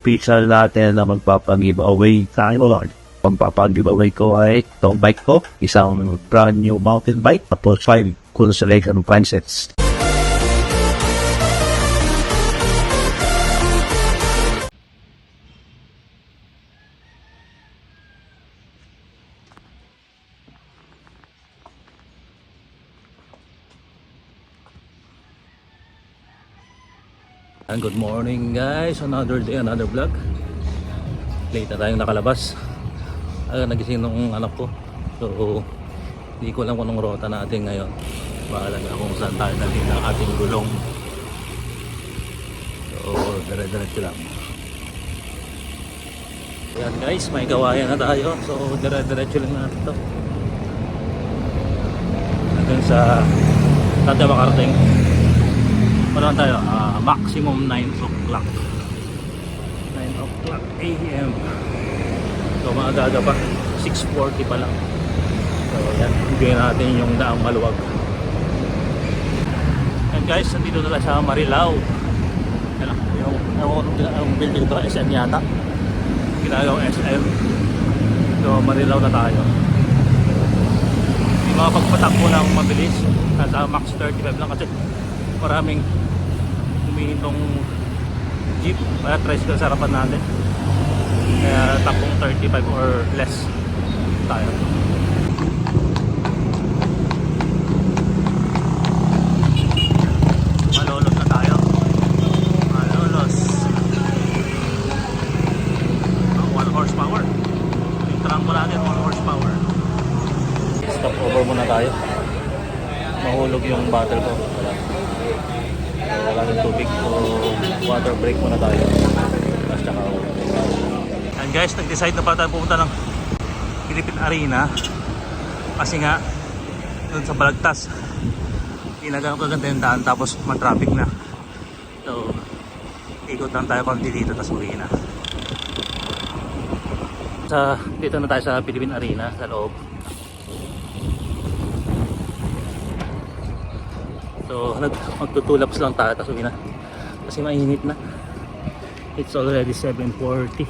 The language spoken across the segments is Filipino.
official natin na magpapag-giveaway tayo. Pagpapag-giveaway ko ay itong bike ko, isang brand new mountain bike, tapos 5 constellation princess. And good morning guys, another day, another vlog. Late na tayong nakalabas. Aga nagising nung anak ko. So, hindi ko alam kung anong rota natin ngayon. Bahala na kung saan tayo natin ng ating gulong. So, dire-diretso lang. Yan guys, may gawayan na tayo. So, dire-diretso lang natin to. Hanggang sa tayo makarating. Parang tayo, ah, maximum 9 o'clock. 9 o'clock a.m. So maaga pa, 6.40 pa lang. So yan, bigyan natin yung daang maluwag. And guys, nandito na lang sa Marilao. Yan yung, yung, yung building to, SM yata. Ginagawang SM. So Marilao na tayo. Hindi makapagpatakbo ng mabilis. Nasa max 35 lang kasi maraming humihintong jeep. Kaya tricycle sa harapan natin. Kaya takbong 35 or less tayo. Malolos na tayo. Malolos. 1 horsepower. Yung trangko natin 1 horsepower. Stop over muna tayo. Mahulog yung battle ko. wala tubig so water break muna tayo. Tapos tsaka and guys nag-decide na pala tayo pumunta ng Philippine Arena. Kasi nga doon sa Balagtas pinagaganda yung daan tapos ma-traffic na. So ikot lang tayo konti dito tapos uwi na. Sa dito na tayo sa Philippine Arena sa loob So, nag magtutulaps lang tayo tapos na. Kasi mainit na. It's already 7.40.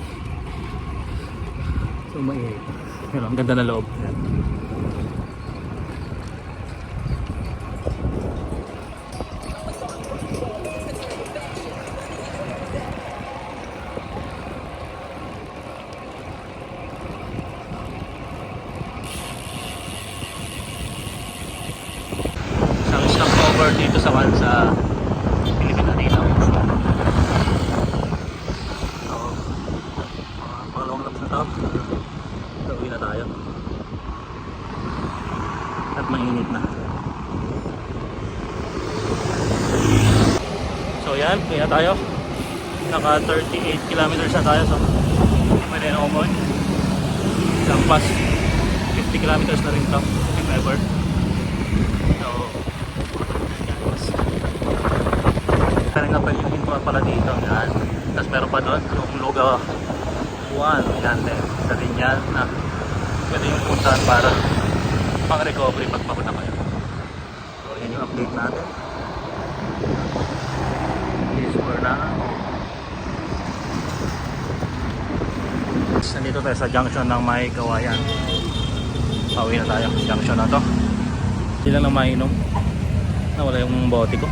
So, mainit. Pero ang ganda na loob. Yan. Isang stopover dito sa one sa Philippine Arena. So, mga pangalawang laps na to. So, uwi na tayo. At mainit na. So yan, uwi na tayo. Naka 38 kilometers na tayo. So, pwede na umuwi. Isang pas 50 kilometers na rin to. If ever. So, guys. Info pala dito. Yan. Tapos meron pa doon yung Luga 1. Yan din. Sa Linyan na pwede yung puntahan para pang recovery pag papunta kayo. So, yan yung update natin. Yes, for now. Nandito tayo sa junction ng May Kawayan. Pauwi na tayo. Junction na to. Sila na mainom. Nawala yung bote ko.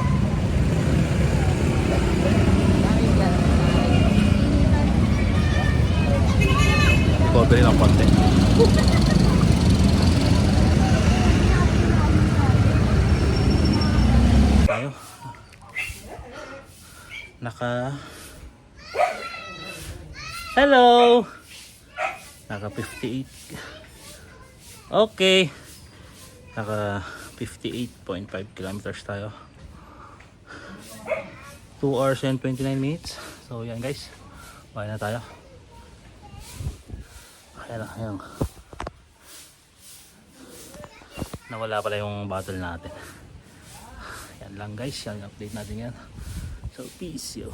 Recovery ng konti. Tayo. Naka... Hello! Naka 58. Okay. Naka 58.5 kilometers tayo. 2 hours and 29 minutes. So yan guys. Bye na tayo. Ayan ayan. Nawala pala yung battle natin. Yan lang guys. Yan update natin yan. So peace yo.